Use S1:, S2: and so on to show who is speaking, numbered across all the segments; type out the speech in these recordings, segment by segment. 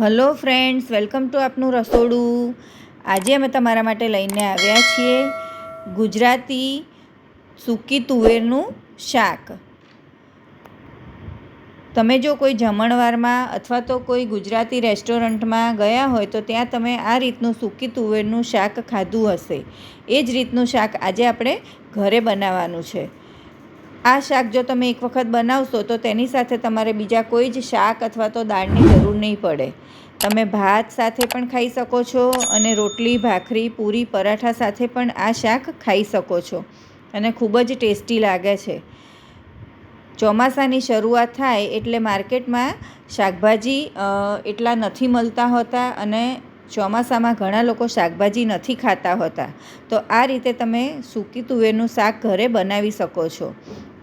S1: Hello friends, welcome to આપનું રસોડું. આજે અમે તમારા માટે લઈને આવ્યા છીએ ગુજરાતી સૂકી તુવેરનું શાક. તમે જો કોઈ જમણવારમાં અથવા તો કોઈ ગુજરાતી રેસ્ટોરન્ટમાં ગયા હોય તો ત્યાં તમે આ રીતનું સૂકી તુવેરનું શાક ખાધું હશે. એ જ રીતનું શાક આજે આપણે ઘરે બનાવવાનું છે. આ શાક જો તમે એક વખત બનાવશો, તો તેની સાથે તમારે બીજા કોઈ જ શાક અથવા તો દાળની જરૂર નહીં પડે. તમે ભાત સાથે પણ ખાઈ શકો છો અને રોટલી, ભાખરી, પૂરી, પરાઠા સાથે પણ આ શાક ખાઈ શકો છો અને ખૂબ જ ટેસ્ટી લાગે છે. ચોમાસાની શરૂઆત થાય એટલે માર્કેટમાં શાકભાજી એટલા નથી મળતા હોતા અને ચોમાસામાં ઘણા લોકો શાકભાજી નથી ખાતા હોતા. તો આ રીતે તમે સૂકી તુવેરનું શાક ઘરે બનાવી શકો છો.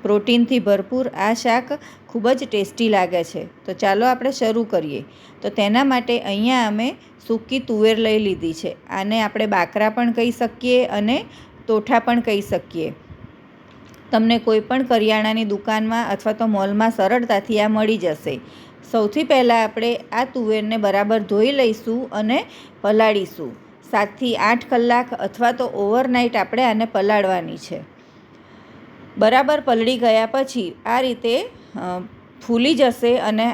S1: પ્રોટીનથી ભરપૂર આ શાક ખૂબ જ ટેસ્ટી લાગે છે. તો ચાલો આપણે શરૂ કરીએ. તો તેના માટે અહીંયા અમે સૂકી તુવેર લઈ લીધી છે. આને આપણે બાકરા પણ કહી શકીએ અને તોઠા પણ કહી શકીએ. તમને કોઈ પણ કરિયાણાની દુકાનમાં અથવા તો મોલમાં સરળતાથી આ મળી જશે. સૌથી પહેલાં આપણે આ તુવેરને બરાબર ધોઈ લઈશું અને પલાળીશું. સાતથી આઠ કલાક અથવા તો ઓવરનાઇટ આપણે આને પલાળવાની છે. બરાબર પલળી ગયા પછી આ રીતે ફૂલી જશે અને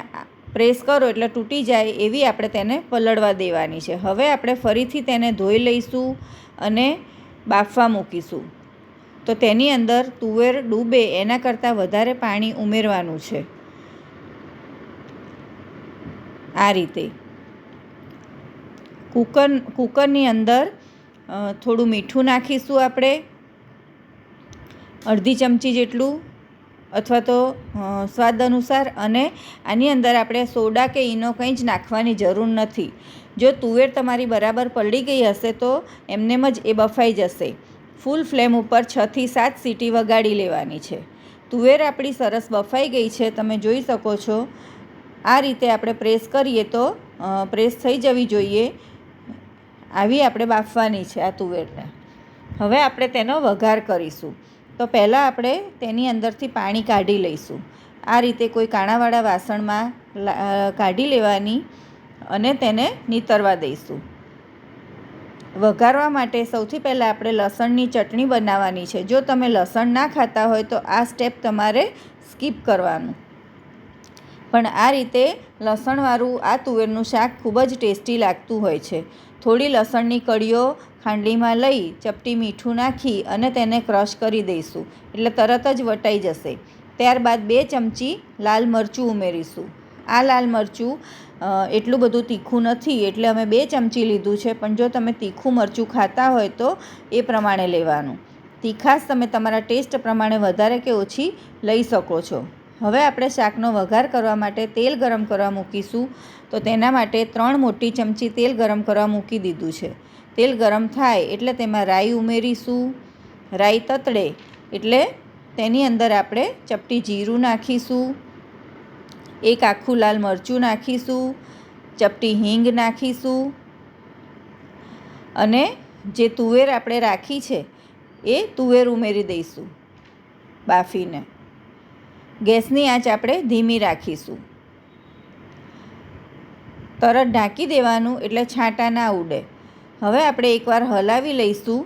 S1: પ્રેસ કરો એટલે તૂટી જાય એવી આપણે તેને પલળવા દેવાની છે. હવે આપણે ફરીથી તેને ધોઈ લઈશું અને બાફવા મૂકીશું. તો તેની અંદર તુવેર ડૂબે એના કરતાં વધારે પાણી ઉમેરવાનું છે. આ રીતે. કુકર, કુકરની અંદર થોડું મીઠું નાખીશું આપણે. અડધી ચમચી જેટલું અથવા તો સ્વાદ અનુસાર અને આની અંદર આપણે સોડા કે ઈનો કંઈ જ નાખવાની જરૂર નથી. જો તુવેર તમારી બરાબર પલળી ગઈ હશે તો એમનેમ જ એ બફાઈ જશે. ફૂલ ફ્લેમ ઉપર છથી સાત સીટી વગાડી લેવાની છે. તુવેર આપણી સરસ બફાઈ ગઈ છે, તમે જોઈ શકો છો. આ રીતે આપણે પ્રેસ કરીએ તો પ્રેસ થઈ જવી જોઈએ. આવી આપણે બાફવાની છે આ તુવેરને. હવે આપણે તેનો વઘાર કરીશું. તો પહેલાં આપણે તેની અંદરથી પાણી કાઢી લઈશું. આ રીતે કોઈ કાણાવાળા વાસણમાં કાઢી લેવાની અને તેને નીતરવા દઈશું. વઘારવા માટે સૌથી પહેલાં આપણે લસણની ચટણી બનાવવાની છે. જો તમે લસણ ના ખાતા હોય તો આ સ્ટેપ તમારે સ્કીપ કરવાનું. પણ આ રીતે લસણવાળું આ તુવેરનું શાક ખૂબ જ ટેસ્ટી લાગતું હોય છે. થોડી લસણની કળીઓ ખાંડલીમાં લઈ ચપટી મીઠું નાખી અને તેને ક્રશ કરી દઈશું. એટલે તરત જ વટાઈ જશે. ત્યારબાદ બે ચમચી લાલ મરચું ઉમેરીશું. આ લાલ મરચું એટલું બધું તીખું નથી, એટલે અમે બે ચમચી લીધું છે, પણ જો તમે તીખું મરચું ખાતા હોય તો એ પ્રમાણે લેવાનું. તીખાશ તમે તમારા ટેસ્ટ પ્રમાણે વધારે કે ઓછી લઈ શકો છો. હવે આપણે શાકનો વઘાર કરવા માટે તેલ ગરમ કરવા મૂકીશું. તો તેના માટે ત્રણ મોટી ચમચી તેલ ગરમ કરવા મૂકી દીધું છે. તેલ ગરમ થાય એટલે તેમાં રાઈ ઉમેરીશું. રાઈ તતડે એટલે તેની અંદર આપણે ચપટી જીરું નાખીશું. એક આખું લાલ મરચું નાખીશું. ચપટી હિંગ નાખીશું. અને જે તુવેર આપણે રાખી છે, એ તુવેર ઉમેરી દઈશું બાફીને. ગેસની આંચ આપણે ધીમી રાખીશું. તરત ઢાંકી દેવાનું એટલે છાંટા ના ઉડે. હવે આપણે એકવાર હલાવી લઈશું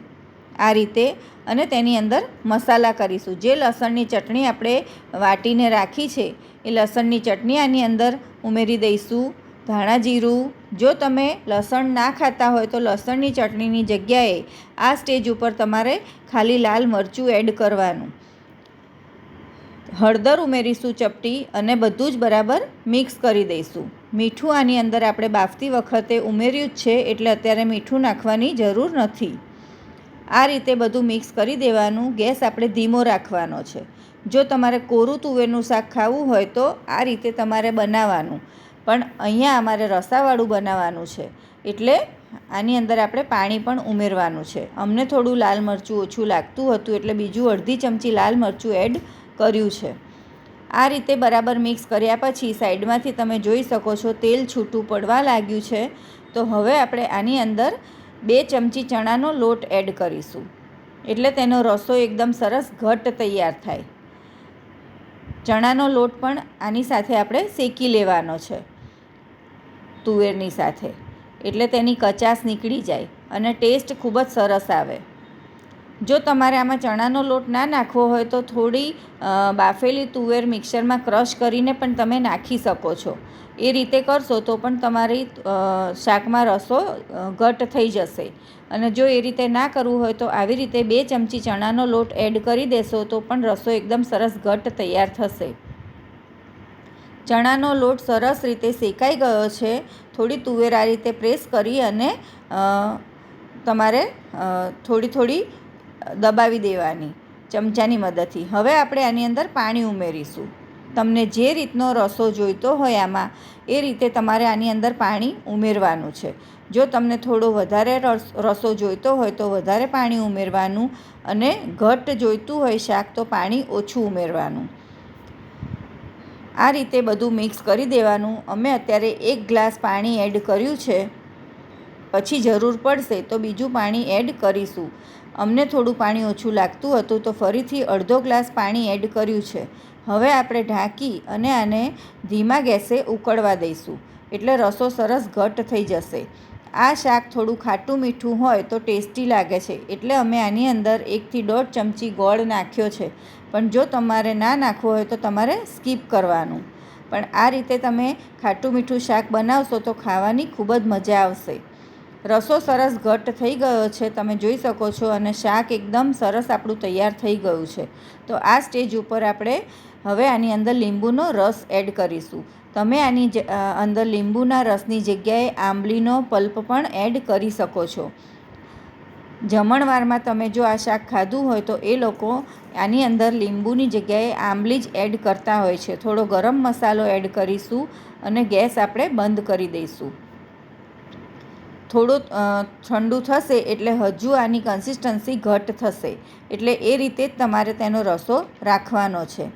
S1: આ રીતે અને તેની અંદર મસાલા કરીશું. જે લસણની ચટણી આપણે વાટીને રાખી છે, એ લસણની ચટણી આની અંદર ઉમેરી દઈશું. ધાણા જીરું, જો તમે લસણ ના ખાતા હોય તો લસણની ચટણીની જગ્યાએ આ સ્ટેજ ઉપર તમારે ખાલી લાલ મરચું એડ કરવાનું. હળદર ઉમેરીશું ચપટી અને બધું જ બરાબર મિક્સ કરી દઈશું. મીઠું આની અંદર આપણે બાફતી વખતે ઉમેર્યું જ છે, એટલે અત્યારે મીઠું નાખવાની જરૂર નથી. આ રીતે બધું મિક્સ કરી દેવાનું, ગેસ આપણે ધીમો રાખવાનો છે. જો તમારે કોરું તુવેરનું શાક ખાવું હોય તો આ રીતે તમારે બનાવવાનું. પણ અહીંયા અમારે રસાવાળું બનાવવાનું છે, એટલે આની અંદર આપણે પાણી પણ ઉમેરવાનું છે. અમને થોડું લાલ મરચું ઓછું લાગતું હતું, એટલે બીજું અડધી ચમચી લાલ મરચું એડ કર્યું છે. આ રીતે બરાબર મિક્સ કર્યા પછી સાઈડમાંથી તમે જોઈ શકો છો તેલ છૂટું પડવા લાગ્યું છે. તો હવે આપણે આની અંદર બે ચમચી ચણાનો લોટ એડ કરીશું. એટલે તેનો રસો એકદમ સરસ ઘટ તૈયાર થાય. ચણાનો લોટ પણ આની સાથે આપણે શેકી લેવાનો છે, તુવેરની સાથે. એટલે તેની કચાશ નીકળી જાય અને ટેસ્ટ ખૂબ જ સરસ આવે. જો તમારે આમાં ચણાનો લોટ ના નાખવો હોય તો થોડી બાફેલી તુવેર મિક્સરમાં ક્રશ કરીને પણ તમે નાખી શકો છો. એ રીતે કરશો તો પણ તમારી શાકમાં રસો ઘટ થઈ જશે. અને જો એ રીતે ના કરવું હોય તો આવી રીતે બે ચમચી ચણાનો લોટ એડ કરી દેશો તો પણ રસો એકદમ સરસ ઘટ તૈયાર થશે. ચણાનો લોટ સરસ રીતે શેકાઈ ગયો છે. થોડી તુવેર આ રીતે પ્રેસ કરી અને તમારે થોડી થોડી દબાવી દેવાની ચમચાની મદદથી. હવે આપણે આની અંદર પાણી ઉમેરીશું. તમને જે રીતનો રસો જોઈતો હોય આમાં, એ રીતે તમારે આની અંદર પાણી ઉમેરવાનું છે. જો તમને થોડો વધારે રસ જોઈતો હોય તો વધારે પાણી ઉમેરવાનું અને ઘટ જોઈતું હોય શાક તો પાણી ઓછું ઉમેરવાનું. આ રીતે બધું મિક્સ કરી દેવાનું. અમે અત્યારે એક ગ્લાસ પાણી એડ કર્યું છે. પછી જરૂર પડશે તો બીજું પાણી એડ કરીશું. અમને થોડું પાણી ઓછું લાગતું હતું તો ફરીથી અડધો ગ્લાસ પાણી એડ કર્યું છે. હવે આપણે ઢાંકી અને આને ધીમા ગેસે ઉકળવા દઈશું. એટલે રસો સરસ ઘટ થઈ જશે. આ શાક થોડું ખાટું મીઠું હોય તો ટેસ્ટી લાગે છે. એટલે અમે આની અંદર એકથી દોઢ ચમચી ગોળ નાખ્યો છે. પણ જો તમારે ના નાખવો હોય તો તમારે સ્કીપ કરવાનું. પણ આ રીતે તમે ખાટું મીઠું શાક બનાવશો તો ખાવાની ખૂબ જ મજા આવશે. રસો સરસ ઘટ્ટ થઈ ગયો છે, તમે જોઈ શકો છો અને શાક એકદમ સરસ આપણું તૈયાર થઈ ગયું છે. તો આ સ્ટેજ ઉપર આપણે હવે આની અંદર લીંબુનો રસ એડ કરીશું. તમે આની અંદર લીંબુના રસની જગ્યાએ આંબલીનો પલ્પ પણ એડ કરી શકો છો. જમણવારમાં તમે જો આ શાક ખાધું હોય તો એ લોકો આની અંદર લીંબુની જગ્યાએ આંબલી જ એડ કરતા હોય છે. થોડો ગરમ મસાલો એડ કરીશું અને ગેસ આપણે બંધ કરી દઈશું. થોડું ઠંડુ થશે એટલે હજુ આની કન્સિસ્ટન્સી ઘટ થશે. એટલે એ રીતે જ તમારે તેનો રસો રાખવાનો છે.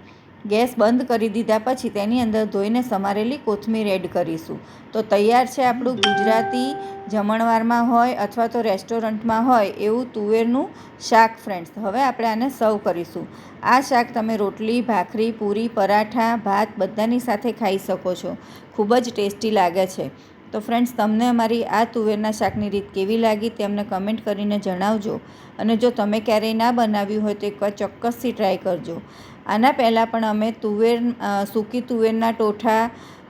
S1: ગેસ બંધ કરી દીધા પછી તેની અંદર ધોઈને સમારેલી કોથમીર એડ કરીશું. તો તૈયાર છે આપણું ગુજરાતી જમણવારમાં હોય અથવા તો રેસ્ટોરન્ટમાં હોય એવું તુવેરનું શાક ફ્રેન્ડ્સ હવે આપણે આને સર્વ કરીશું. આ શાક તમે રોટલી, ભાખરી, પૂરી, પરાઠા, ભાત બધાની સાથે ખાઈ શકો છો. ખૂબ જ ટેસ્ટી લાગે છે. તો ફ્રેન્ડ્સ તમને અમારી આ તુવેરના શાકની રીત કેવી લાગી તે અમને કમેન્ટ કરીને જણાવજો. અને જો તમે ક્યારેય ના બનાવ્યું હોય તો એકવાર ચોક્કસથી ટ્રાય કરજો. આના પહેલાં પણ અમે તુવેર સૂકી તુવેરના ટોઠા,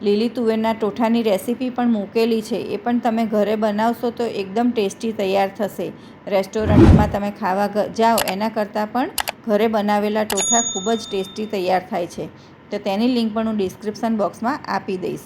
S1: લીલી તુવેરના ટોઠાની રેસીપી પણ મૂકેલી છે. એ પણ તમે ઘરે બનાવશો તો એકદમ ટેસ્ટી તૈયાર થશે. રેસ્ટોરન્ટમાં તમે ખાવા જાઓ. એના કરતાં પણ ઘરે બનાવેલા ટોઠા ખૂબ જ ટેસ્ટી તૈયાર થાય છે. તો તેની લિંક પણ હું ડિસ્ક્રિપ્શન બોક્સમાં આપી દઈશ.